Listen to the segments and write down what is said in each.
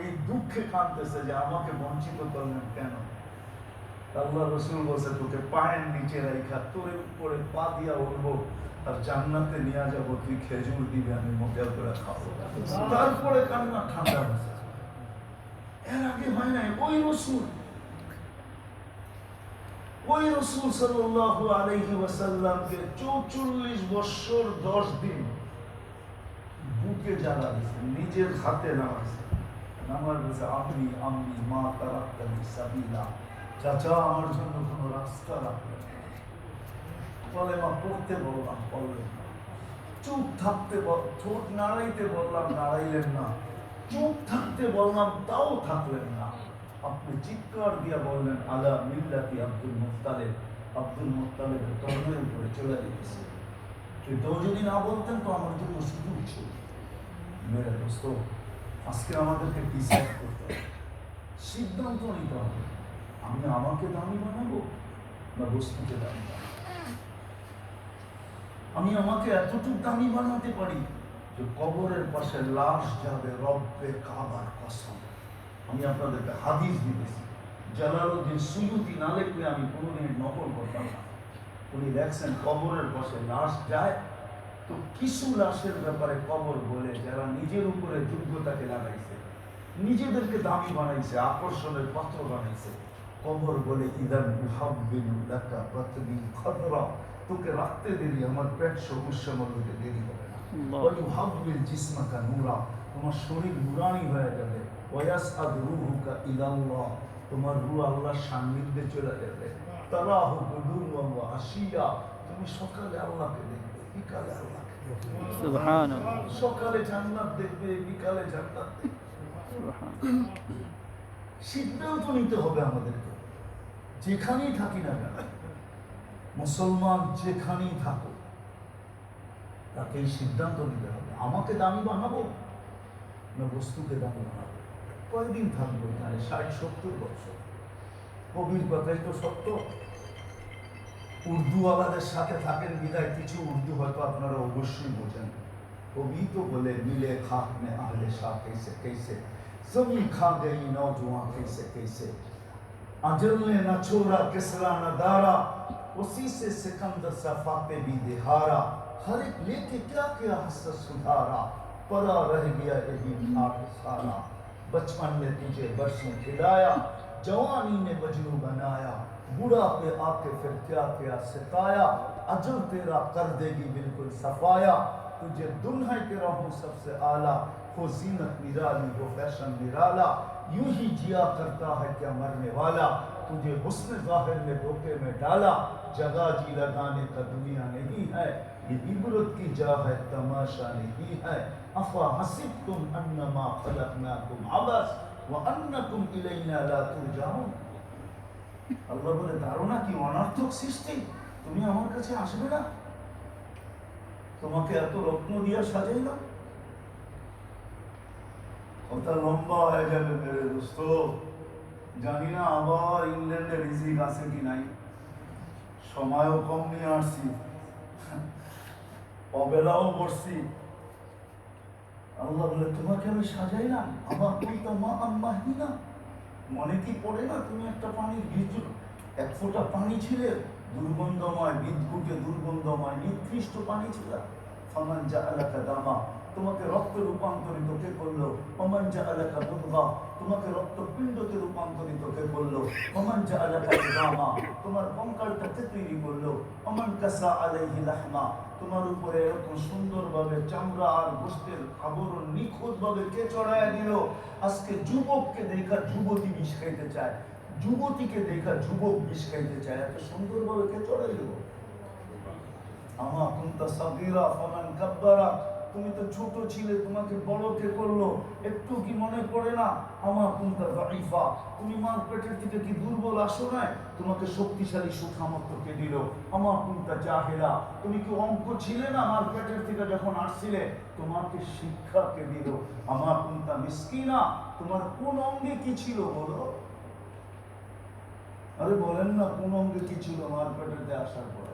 এই দুঃখে কাঁদতেছে যে আমাকে বঞ্চিত করলেন কেন? আল্লাহ রসুল বলছে, তোকে পায়ের নিচে উপরে পা দিয়া উঠবো আর জান্নাতে নিয়ে তুই খেজুর আমি মোটেল করে খাব। তারপরে কান্না, ঠান্ডা হয়েছে। এর আগে হয় নাই, ওই রসুল ওই রসুল ওয়াসাল্লামকে 44 বছর 10 দিন বুকে জ্বালা দিয়েছে, নিজের হাতে নামাইছে। নামাজ বলছে আমি আমি মা তারাক্তানি সাবিলা। চাচা, আমার জন্য কোনো রাস্তা রাখলেন বলে মা পড়তে বললাম পড়লেন না। চুপ থাকতে ঠোঁট নাড়াইতে বললাম, নাড়াইলেন না। চুপ থাকতে বললাম, তাও থাকলেন না। আপনি চিৎকার দিয়া বললেন, আলা মিল্লাতি আব্দুল মুক্তালেব আব্দুল মুক্তালেবের তর্মের উপরে চলে যেতেছে কিন্তু যদি না বলতেন তো আমার জন্য সুযোগ ছিল। মেরে দোস্ত আজকে আমাদেরকে ডিসাইড করতে হবে। সিদ্ধান্ত নিতে হবে, আমি আমাকে দামি বানাবো না বস্তুকে দামি বানাবো? আমি আমাকে এতটুকু দামি বানাতে পারি যে কবরের পাশে লাশ যাবে রব্বে কাবার কসম। আমি আপনাদেরকে হাদিস দিতেছি, জালালউদ্দিন সুয়ুতি না লিখলে আমি কোনোদিন নকল করতাম না। উনি দেখছেন কবরের পাশে লাশ যায় তো কিছু লাশের ব্যাপারে কবর বলে যারা নিজের উপরে যোগ্যতাকে লাগাইছে নিজেদেরকে দামি বানাইছে আকর্ষণের পাত্র বানাইছে কবর বলে ইদান বাতনি খদরা তোকে রাখতে দেরি আমার পেট সমস্যা মধ্যে দেরি হবে না। ওই হাব্বিল জিসমাকা নূরা তোমার শরীর নুরানি হয়ে যাবে। ওয়াস আদ রুহুকা ইলাল্লাহ তোমার আল্লাহর সান্নিধ্যে চলে যাবে। তারাহু গুদুওয়া ওয়া আশিয়া তুমি সকালে আল্লাহকে দেখবে সকালে জান্নাত দেখবে, বিকালে জান্নাত সিদ্ধান্ত নিতে হবে আমাদেরকে। যেখানেই থাকি না কেন, মুসলমান যেখানেই থাকো তাকে এই সিদ্ধান্ত নিতে হবে। আমাকে দামি বানাবো না বস্তুকে দামি বানাবো? কয়দিন থাকব এখানে? ষাট সত্তর বছর। কবির কথাই তো সত্য। উর্দুওয়ালাদের সাথে থাকেন বিদায় কিছু উর্দু হয়তো আপনারা অবশ্যই বোঝেন। کبھی تو بولے ملے خاک میں اہل شاہ کیسے کیسے زمین کھا گئی نوجوان کیسے کیسے اجل نے نہ چھوڑا کسرا نہ دارا اسی سے سکندر صفا پہ بھی دہارا ہر ایک لے کے کیا کیا حسد سدھارا پڑا رہ گیا یہی خاک سارا بچپن میں تجھے برسوں کھلایا جوانی نے وجو بنایا برا پہ آ کے پھر کیا کیا ستایا، اجل تیرا کر دے گی بالکل صفایا، تجھے دلہے کے رہوں سب سے اعلیٰ ہو زینت نرالی ہو فیشن نرالا، یوں ہی جیا کرتا ہے کیا مرنے والا، تجھے حسن ظاہر میں دھوکے میں ڈالا، جگہ جی لگانے کا دنیا نہیں ہے، یہ عبرت کی جا ہے، تماشا نہیں ہے۔ افا حسب تم انما خلقناکم عبس وانکم الینا لا ترجعون۔ আল্লাহ বলে, ধারণা কি? অনার্থক সৃষ্টি? তুমি আমার কাছে আসবে না? তোমাকে এত রত্ন দিয়া সাজাইলাম? কথা লম্বা হয়ে যাবে দোস্ত। জানি না আবার ইংল্যান্ডে রিজিক আছে কি নাই। সময়ও কম নিয়ে আসছি। অবেলাও করছি আল্লাহ বলে, তোমাকে আমি সাজাইলাম? আমার মা আম্মাহি না মনে কি পড়ে না তুমি একটা পানি বীজ এক ফোঁটা পানি ছিলে, দুর্গন্ধময় বিদ্যুটে দুর্গন্ধময় নিকৃষ্ট পানি ছিল। ফমান যা এলাকা দামা তোমাকে রক্ত রূপান্তরিত কে করল? অমান যা এলাকা দুর্গা তোমাকে রক্তপিণ্ডতে রূপান্তরিত কে করল? অমান যা এলাকা দামা তোমার কঙ্কালটা কে তৈরি করল। অমান কাসা আলাইহি লাহমা, তোমার উপরে এরকম সুন্দরভাবে চামড়া আর গোষ্ঠের আবরণ নিখুঁতভাবে কে চড়ায় দিল? আজকে যুবককে দেখা যুবতী বিষ খাইতে চায়। যুবতীকে দেখা যুবক বিষ খাইতে চায়। এত সুন্দরভাবে কে চড়াই দেব আমা কুন্তা সাগীরা ফামান কাব্বারা তুমি তো ছোট ছিলে, তোমাকে বড় কে করল? একটু কি মনে পড়ে না? আমার কুন্তা দাইফা তুমি মার পেটের থেকে কি দুর্বল? আসো নাই। তোমাকে শক্তিশালী সুখামত্ব কে দিল? আমার কুন্তা জাহেলা। তুমি কি অঙ্ক ছিলে না মার পেটের থেকে যখন আসছিলে? তোমাকে শিক্ষা কে দিল? আমা কুন্তা মিসকিনা। তোমার কোন অঙ্গে কি ছিল বলো? আরে বলেন না কোন অঙ্গে কি ছিল মার পেটেতে আসার পরে।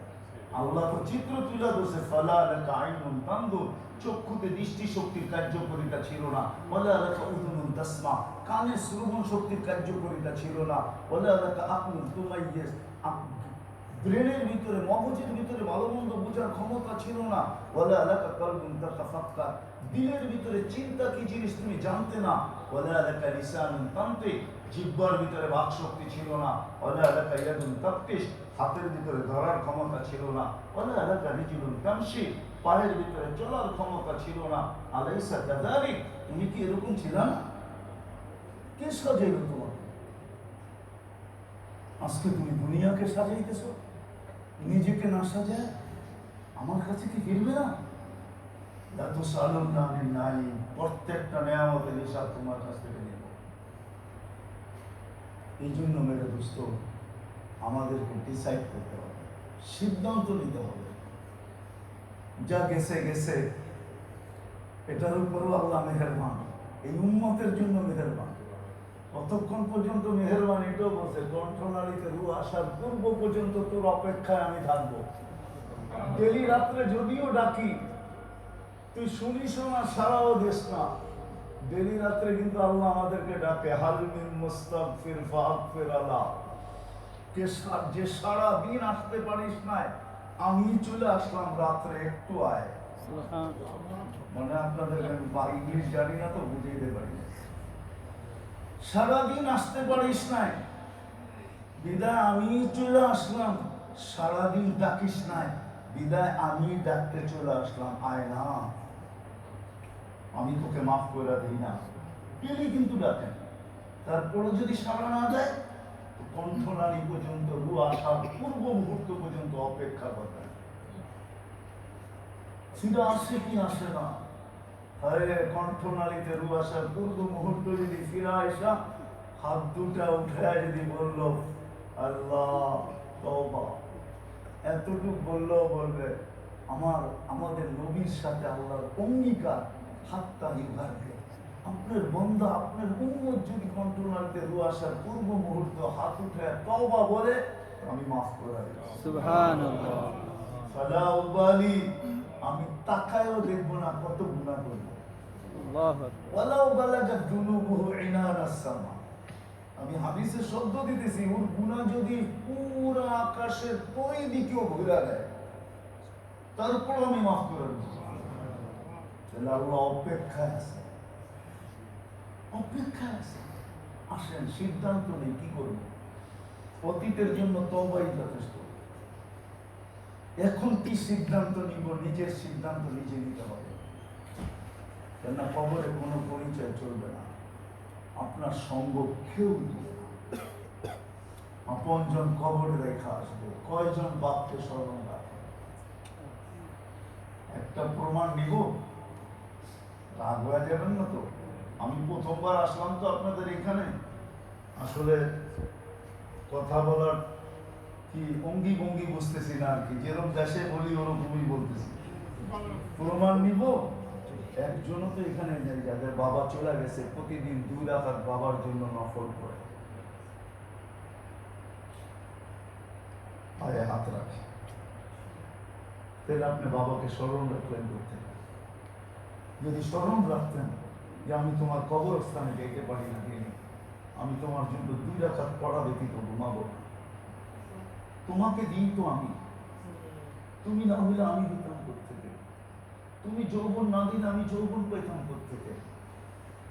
আল্লাহ তো চিত্র তুলে ধরছে আইনুন চক্ষুতে দৃষ্টি শক্তির কার্যকরিতা ছিল না। ওলা আলাকা উদুনুন কানে শ্রবণ শক্তির কার্যকরিতা ছিল না। ওলা আলাকা আকুন তুমাইয়েস। ব্রেনের ভিতরে, মগজের ভিতরে ভালো মন্দ বোঝার ক্ষমতা ছিল না। ওলা আলাকা কলবুন তাতাফাক্কার। দিলের ভিতরে চিন্তা কি জিনিস তুমি জানতে না। ওলা আলাকা লিসানুন তান্তে জিহ্বার ভিতরে বাক শক্তি ছিল না। হাতের ভিতরে ধরার ক্ষমতা ছিল না। তামশি পায়ের ভিতরে চলার ক্ষমতা ছিল না। আলাইসা তুমি কি এরকম ছিল না কে সাজাইল তোমাকে? আজকে তুমি দুনিয়াকে সাজাইতেছো নিজেকে না সাজায় আমার কাছে কি ফিরবে না? এত সালন নামে নাই প্রত্যেকটা নেয়ামতের হিসাব তোমার কাছ থেকে এই জন্য মেরে দোস্ত, আমাদেরকে ডিসাইড করতে হবে, সিদ্ধান্ত নিতে হবে। যা গেছে গেছে। এটার উপরও আল্লাহ মেহেরবান, এই উন্মতের জন্য মেহেরবান। কতক্ষণ পর্যন্ত মেহেরবান এটাও বলছে কণ্ঠনালীতে রু আসার পূর্ব পর্যন্ত তোর অপেক্ষায় আমি থাকব। ডেলি রাত্রে যদিও ডাকি, তুই শুনিস না, সারাও দেশ না। ডেলি রাত্রে কিন্তু আল্লাহ আমাদেরকে ডাকে হালমিন আল্লাহ কে যে সারা দিন আসতে পারিস না আমি চলে আসলাম রাত্রে একটু আয় মানে আপনাদের বা- ইংলিশ জানি না তো বুঝাইতে পারি না। সারাদিন আসতে পারিস নাই। বিদায় আমি চলে আসলাম। সারাদিন ডাকিস নাই। বিদায় আমি ডাকতে চলে আসলাম। আয় না। আমি তোকে মাফ করে দিই না। পেলে কিন্তু ডাকেন তারপরে যদি সারা না যায় কণ্ঠনালী পর্যন্ত রু আসার পূর্ব মুহূর্ত পর্যন্ত অপেক্ষা আসে কি আসে না? কণ্ঠনালীতে রু আসার পূর্ব মুহূর্ত যদি ফিরে হাত দুটা উঠে যদি বলল, আল্লাহ, তওবা। এতটুকু বললেও বলবে, আমার, আমাদের নবীর সাথে আল্লাহর অঙ্গীকার আপনার বন্ধা আপনার উন্মত যদি কণ্ঠনালীতে রু আসার পূর্ব মুহূর্ত হাত উঠে তওবা বলে আমি মাফ করে দিলাম সুবহানাল্লাহ। ফালা উবালি আমি তাকায়ও দেখব না কত গুণা করব। আল্লাহু আকবার। ওয়ালাউ বালাগাত যুনুবুহু ইনানাস সামা। আমি শব্দ দিতেছি ওর গুনাহ যদি পুরো আকাশের ওই দিকেও ঘুরে দেয় তারপর আমি মাফ করে দেব। তাহলে আল্লাহ অপেক্ষায় আছে অপেক্ষায় আছে আসেন সিদ্ধান্ত নেই কি করব অতীতের জন্য তবাই যথেষ্ট এখন কি সিদ্ধান্ত নিব নিজের সিদ্ধান্ত নিজে নিতে হবে। কেননা কবরে কোনো পরিচয় চলবে না। আপনার সঙ্গ কেউ দিবে না। কবরে রেখা আসবে। কয়জন বাপকে স্মরণ রাখে? একটা প্রমাণ নিব? রাগ হয়ে যাবেন না তো। আমি প্রথমবার আসলাম তো আপনাদের এখানে। আসলে কথা বলার কি অঙ্গি ভঙ্গি বুঝতেছি না আর কি। যেরকম দেশে বলি, ওরকমই বলতেছি। প্রমাণ নিব? একজনও তো এখানে নেই। যাদের বাবা চলে গেছে, প্রতিদিন দুই রাখার বাবার জন্য নফল করে। পায়ে হাত রাখে। তাহলে আপনি বাবাকে স্মরণ রাখলেন করতে যদি স্মরণ রাখতেন যে আমি তোমার কবরস্থানে যেতে পারি না দিনে আমি তোমার জন্য দুই রাখার পড়া ব্যতীত ঘুমাবো তোমাকে দিই তো আমি। তুমি না হলে আমি দিতাম থেকে তুমি যৌবন না দিলে আমি যৌবন পেতাম থেকে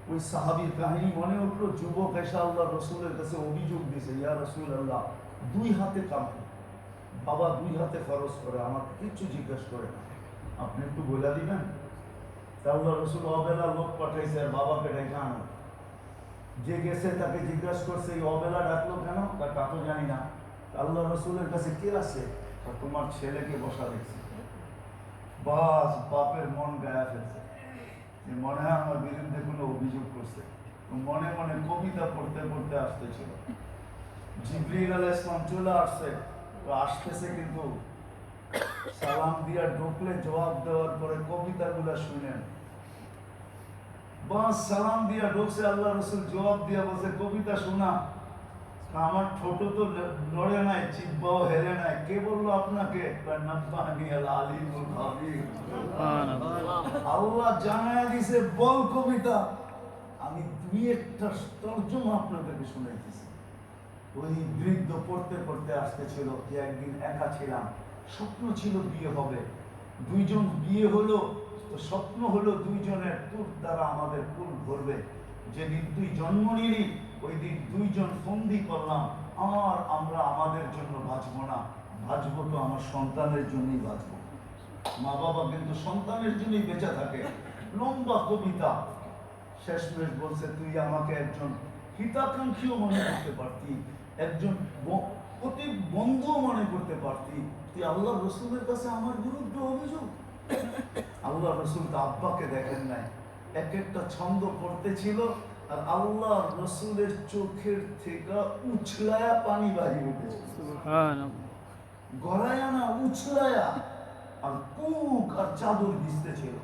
ওই সাহাবীর কাহিনী মনে উঠল, যুবক এসা আল্লাহ রসুলের কাছে অভিযোগ দিয়েছে ইয়া রসুল আল্লাহ দুই হাতে কামে বাবা দুই হাতে খরচ করে, আমাকে কিচ্ছু জিজ্ঞেস করে আপনি একটু বলে দিবেন? তা রসুল অবেলা লোক পাঠাইছে আর বাবাকে ডেকে আনো। যে গেছে তাকে জিজ্ঞাসা করছে, এই অবেলা ডাকলো কেন? তা তা তো জানি না। আল্লাহ রসুলের কাছে কে আছে? তোমার ছেলেকে বসা দেখছি। বাস বাপের মন গায়া ফেলছে। যে মনে হয় আমার বিরুদ্ধে কোনো অভিযোগ করছে। মনে মনে কবিতা পড়তে পড়তে আসতেছিল। জিবরিল আলাহ চলে আসছে। আসতেছে কিন্তু সালাম দিয়া ঢুকলে জবাব দেওয়ার পরে কবিতাগুলো শুনেন। বাস সালাম দিয়া ঢুকছে আল্লাহ রসুল জবাব দিয়া বলছে কবিতা শোনা আমার ছোট তো নাই চিব্বাও হেরে নাই কে বলল আপনাকে? আল্লাহ জানায় দিছে বল কবিতা। আমি দুই একটা তর্জমা আপনাদেরকে শুনাইতেছি। ওই বৃদ্ধ পড়তে পড়তে আসতেছিল যে একদিন একা ছিলাম। স্বপ্ন ছিল বিয়ে হবে। দুইজন বিয়ে হলো, তো স্বপ্ন হলো দুইজনের তুর দ্বারা আমাদের কুল ভরবে যেদিন তুই জন্ম নিলি ওই দিন দুইজন ফন্দি করলাম, আর আমরা আমাদের জন্য বাঁচবো না। বাঁচবো তো আমার সন্তানের জন্যই বাঁচবো। মা বাবা কিন্তু সন্তানের জন্যই বেঁচে থাকে। লম্বা কবিতা। শেষমেশ বলছে, তুই আমাকে একজন হিতাকাঙ্ক্ষীও মনে করতে পারতি। একজন বন্ধুও মনে করতে পারতি। তুই আল্লাহ রসুলের কাছে আমার বিরুদ্ধে অভিযোগ? আল্লাহ রসুল তো আব্বাকে দেখেন নাই। এক একটা ছন্দ পড়তেছিল আর আল্লাহ রসুলের চোখের থেকে উছলায়া পানি গড়ায়া না উছলায়া। আর কুক আর চাদর ভিজতে ছিল।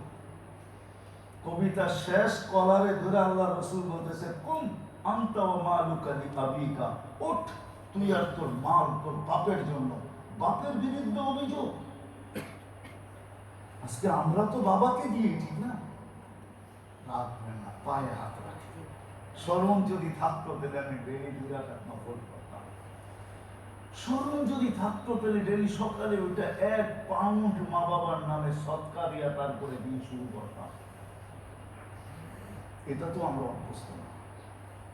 কবিতা শেষ কলারে ধরে আল্লাহ রসুল বলতেছে কুম আন্তা মালুকা আবিকা। ওঠ। তুই আর তোর মাল তোর বাপের জন্য। বাপের বিরুদ্ধে অভিযোগ। আজকে আমরা তো বাবাকে দিয়ে ঠিক না? রাখবে না, পায়ে হাত রাখি। স্মরণ যদি থাকতো তাহলে আমি ডেলি দুরাত নকল করতাম। স্মরণ যদি থাকতো তাহলে ডেলি সকালে ওইটা এক পাউন্ড মা বাবার নামে সৎকার দিয়া তারপরে দিন শুরু করতাম। এটা তো আমরা অভ্যস্ত না।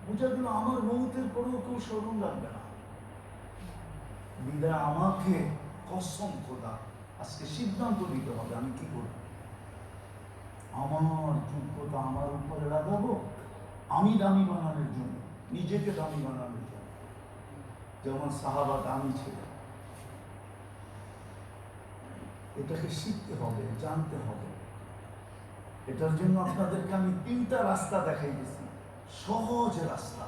বুঝা গেল আমার মৌতের পরেও কেউ স্মরণ রাখবে না। বিদায় আমাকে কসম খোদা, আজকে সিদ্ধান্ত নিতে হবে আমি কি করব? আমার যোগ্যতা আমার উপরে লাগাবো? আমি দামি বানানোর জন্য, নিজেকে দামি বানানোর জন্য। যেমন সাহাবা দামি ছিল। এটাকে শিখতে হবে, জানতে হবে। এটার জন্য আপনাদেরকে আমি তিনটা রাস্তা দেখাই দিয়েছি সহজ রাস্তা।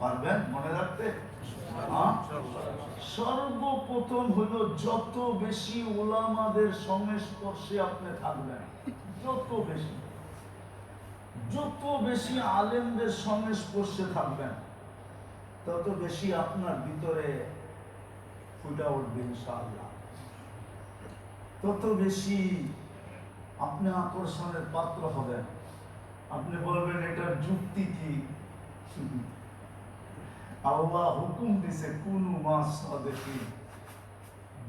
পারবেন মনে রাখতে? হ্যাঁ? সর্বপ্রথম হলো যত বেশি ওলামাদের সংস্পর্শে আপনি থাকবেন, যত বেশি যত বেশি আলেমদের সংস্পর্শে থাকবেন, তত বেশি আপনার ভিতরে ফুটা উঠবে ইনশাআল্লাহ। তত বেশি আপনি আকর্ষণের পাত্র হবেন। আপনি বলবেন, এটার যুক্তি কি? আল্লাহ হুকুম দিছে কুনু মাস দেখি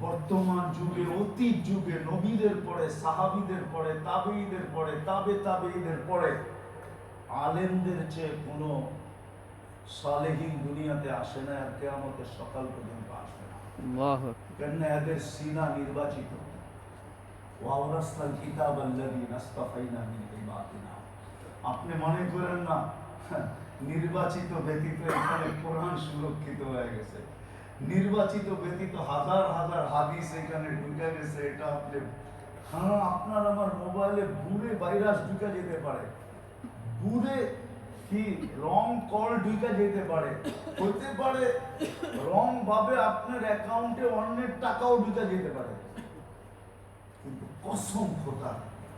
বর্তমান যুগে অতীত যুগে নবীদের পরে সাহাবীদের পরে তাবেঈদের পরে তাবে তাবেঈদের পরে আলেমদের চেয়ে কোনো সালেহীন দুনিয়াতে আসে না আর কেয়ামতের সকাল পর্যন্ত আসবে না। কেন এদের সিনা নির্বাচিত। ওয়াওরাসনাল কিতাব আল্লাযী নাস্তাফাইনা মিন ইবাদিনা। আপনি মনে করেন না নির্বাচিত ব্যতীত এখানে কোরআন সুরক্ষিত হয়ে গেছে। নির্বাচিত ব্যতীত হাজার হাজার হাদিস এখানে ঢুকে গেছে, এটা আপনি কারণ আপনার আমার মোবাইলে বুড়ে ভাইরাস ঢুকে যেতে পারে। বুড়ে কি রং কল ঢুকে যেতে পারে। হতে পারে রং ভাবে আপনার অ্যাকাউন্টে অন্যের টাকাও ঢুকে যেতে পারে। কিন্তু কসম খোদা।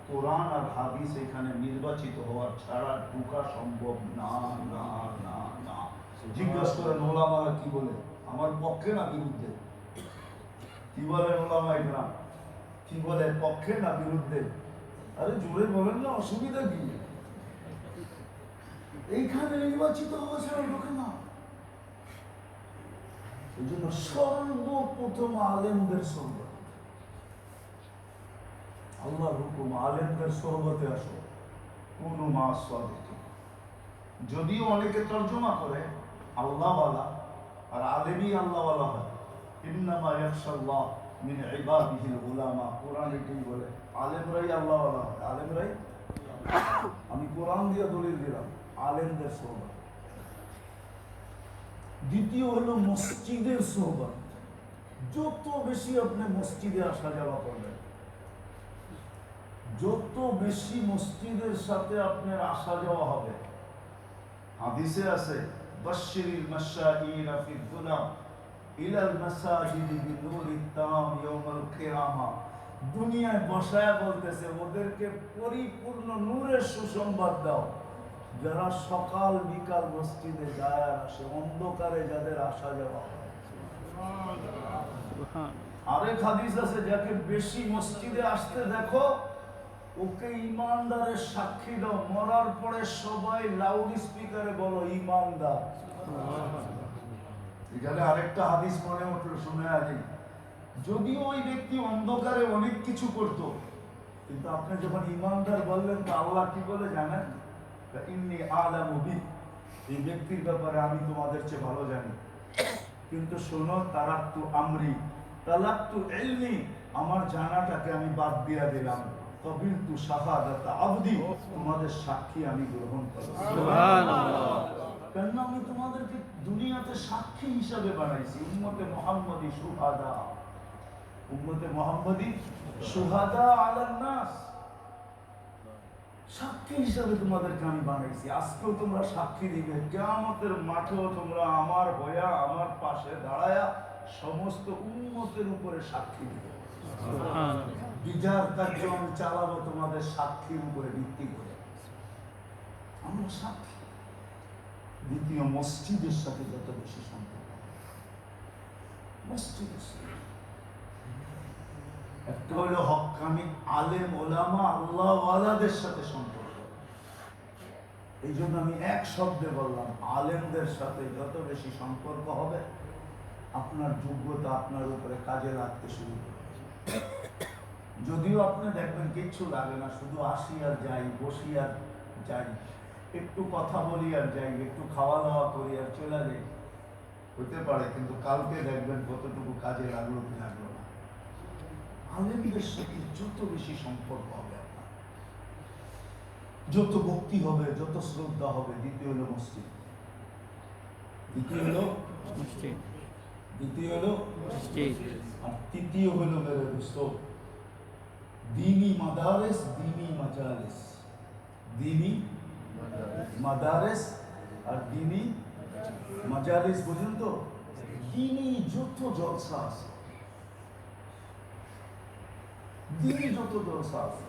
কোরআন আর হাদিস এখানে নির্বাচিত হওয়ার ছাড়া ঢুকা সম্ভব না না না না। জিজ্ঞাসা করেন ওলামারা কি বলে? আমার পক্ষে না বিরুদ্ধে? কি বলে ওলামা একরাম কি বলে পক্ষে না বিরুদ্ধে? আরে জোরে বলেন না, অসুবিধা কি? এইখানে নির্বাচিত হওয়া ছাড়া ঢোকে না। এই জন্য সর্বপ্রথম আলেমদের সর্বত আল্লাহর হুকুম, আলেমদের সহবতে আসো। কোন সাদিকি যদিও অনেকে তর্জমা করে, আল্লাহওয়ালা আর আলেমই আল্লাহওয়ালা হয়। ইন্নামা ইয়াখশাল্লাহ মিন ইবাদিহিল উলামা কোরআন এটাই বলে? আলেমরাই আল্লাহওয়ালা হয়। আলেমরাই আমি কোরআন দিয়ে দলিল দিলাম, আলেমদের সোহবত। দ্বিতীয় হলো মসজিদের সোহবত। যত বেশি আপনি মসজিদে আসা যাওয়া করবেন যত বেশি মসজিদের সাথে আপনার আসা যাওয়া হবে হাদিসে আছে ইলাল মাসাজিদি তাম ইয়াউমাল কিয়ামা। দুনিয়ায় বসায়া বলতেছে ওদেরকে পরিপূর্ণ নূরের সুসংবাদ দাও। যারা সকাল বিকাল মসজিদে যায় আর আসে অন্ধকারে যাদের আসা যাওয়া আরেক হাদিস আছে যাকে বেশি মসজিদে আসতে দেখো ওকে ইমানদারের সাক্ষী দাও, মরার পরে সবাই লাউড স্পিকারে বলো, ইমানদার। এখানে আরেকটা হাদিস মনে উঠল, শুনে যদিও ওই ব্যক্তি অন্ধকারে অনেক কিছু করত, কিন্তু আপনি যখন ইমানদার বললেন, তো আল্লাহ কি বলে জানেন? বি। এই ব্যক্তির ব্যাপারে আমি তোমাদের চেয়ে ভালো জানি। কিন্তু শোনো তারাক্তু আমরি, তালাক্তু এলনি আমার জানাটাকে আমি বাদ দিয়া দিলাম। শাহাদাত আবদি তোমাদের সাক্ষী আমি গ্রহণ করলাম সুবহানাল্লাহ। কেন আমি তোমাদেরকে দুনিয়াতে সাক্ষী হিসাবে বানাইছি উম্মতে মোহাম্মদী সুহাদা। উম্মতে মোহাম্মদী সুহাদা আলান নাস। সাক্ষী হিসাবে তোমাদেরকে আমি বানাইছি। আজকেও তোমরা সাক্ষী দিবে। কেয়ামতের মাঠেও তোমরা আমার হইয়া আমার পাশে দাঁড়ায়া সমস্ত উন্মতের উপরে সাক্ষী দিবে। বিচার কার্য আমি চালাবো তোমাদের সাক্ষীর উপরে ভিত্তি করে। আমরা সাক্ষী। দ্বিতীয় মসজিদের সাথে যত বেশি সম্পর্ক। মসজিদের সাথে। একটা হলো আলেম, ওলামা, আল্লাহ ওয়ালাদের সাথে সম্পর্ক। এই জন্য আমি এক শব্দে বললাম, আলেমদের সাথে যত বেশি সম্পর্ক হবে, আপনার যোগ্যতা আপনার উপরে কাজে লাগতে শুরু করবে। যদিও আপনি দেখবেন কিচ্ছু লাগে না শুধু আসি আর যাই বসি আর যাই। একটু কথা বলি আর যাই একটু খাওয়া দাওয়া করি আর চলে যাই। হতে পারে কিন্তু কালকে দেখবেন কতটুকু কাজে লাগল কি লাগল না আলেমদের সাথে যত বেশি সম্পর্ক হবে আপনার যত ভক্তি হবে যত শ্রদ্ধা হবে দ্বিতীয় হলো মসজিদ। দ্বিতীয় হলো দ্বিতীয় হলো আর তৃতীয় হলো মেরে দোস্ত। দিনী মাদারেস দিনী মাজারেস দিনী মাদারেস আর দিনী মাজারেস বুঝলেন তো? দিনী যত জলসা আছে। দিনী যত জলসা আছে।